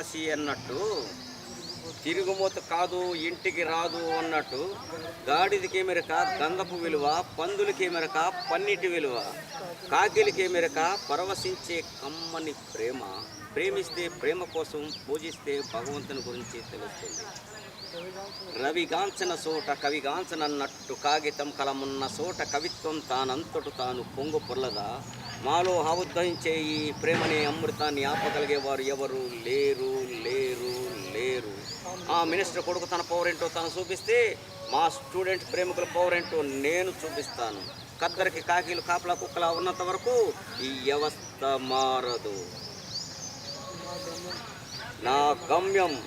సన్యాసి అన్నట్టు తిరుగుమూత కాదు ఇంటికి రాదు అన్నట్టు గాడిదికి మెరక గంధపు విలువ పందులకి మెరక పన్నిటి విలువ కాకిలికి మెరక పరవశించే కమ్మని ప్రేమ ప్రేమిస్తే ప్రేమ కోసం పూజిస్తే భగవంతుని గురించి తెలుస్తుంది. రవిగాంచన సోట కవిగాంచనన్నట్టు కాగితం కలమున్న సోట కవిత్వం తానంతటు తాను పొంగు పొల్లదా మాలో ఆవుద్ధరించే ఈ ప్రేమని అమృతాన్ని ఆపగలిగేవారు ఎవరు? లేరు లేరు లేరు. ఆ మినిస్టర్ కొడుకు తన పౌరేంటో తను చూపిస్తే మా స్టూడెంట్ ప్రేమికుల పౌరేంటో నేను చూపిస్తాను. కద్దరికి కాకీలు కాపలా కుక్కలా ఉన్నంత వరకు ఈ వ్యవస్థ మారదు. నా గమ్యం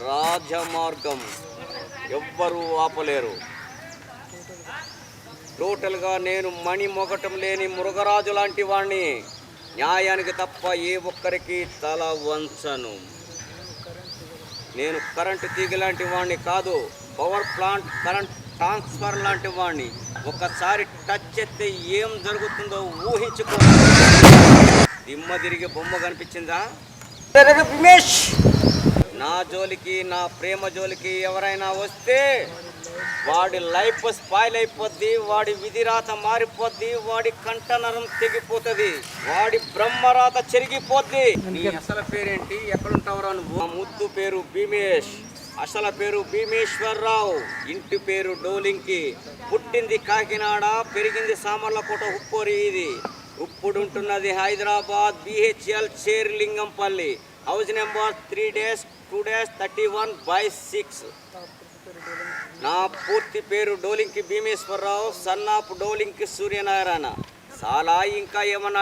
రాజమార్గం. ఎవ్వరూ ఆపలేరు. టోటల్గా నేను మణి మొగటం లేని మృగరాజు లాంటి వాణ్ణి. న్యాయానికి తప్ప ఏ ఒక్కరికి తల వంచను. నేను కరెంటు తీగ లాంటి వాణ్ణి కాదు పవర్ ప్లాంట్ కరెంట్ ట్రాన్స్ఫర్ లాంటి వాణ్ణి. ఒకసారి టచ్ చేస్తే ఏం జరుగుతుందో ఊహించుకో. దిమ్మ తిరిగి బొమ్మ కనిపించిందా? నా జోలికి నా ప్రేమ జోలికి ఎవరైనా వస్తే వాడి లైఫ్ స్పాయిల్ అయిపోద్ది వాడి విధిరాత మారిపోద్ది వాడి కంఠనరం తెగిపోతుంది వాడి బ్రహ్మరాత చెరిగిపోద్ది. నీ అసలు పేరేంటి? ఎక్కడుంటావురా నువ్వు? మా ముద్దు పేరు భీమేష్ అసలు పేరు భీమేశ్వరరావు. ఇంటి పేరు డోలింకి. పుట్టింది కాకినాడ పెరిగింది సామర్లకోట ఉప్పొరి ఇది. ఇప్పుడుంటున్నది Hyderabad BHEL Cherlingampally. House number three dash two dash thirty one by six. నా పూర్తి పేరు డోలింకి భీమేశ్వరరావు సన్నాపు డోలింకి సూర్యనారాయణ. చాలా ఇంకా ఏమన్నా